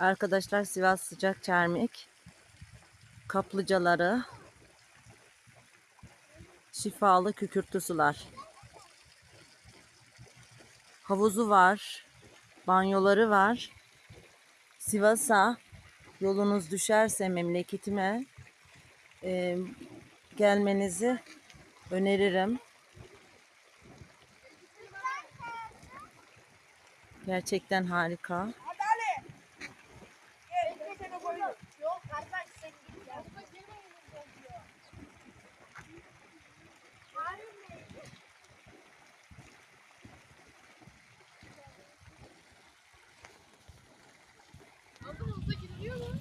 Arkadaşlar Sivas sıcak çermik. Kaplıcaları. Şifalı kükürtlü sular. Havuzu var. Banyoları var. Sivas'a yolunuz düşerse memleketime e, gelmenizi öneririm. Gerçekten harika. you.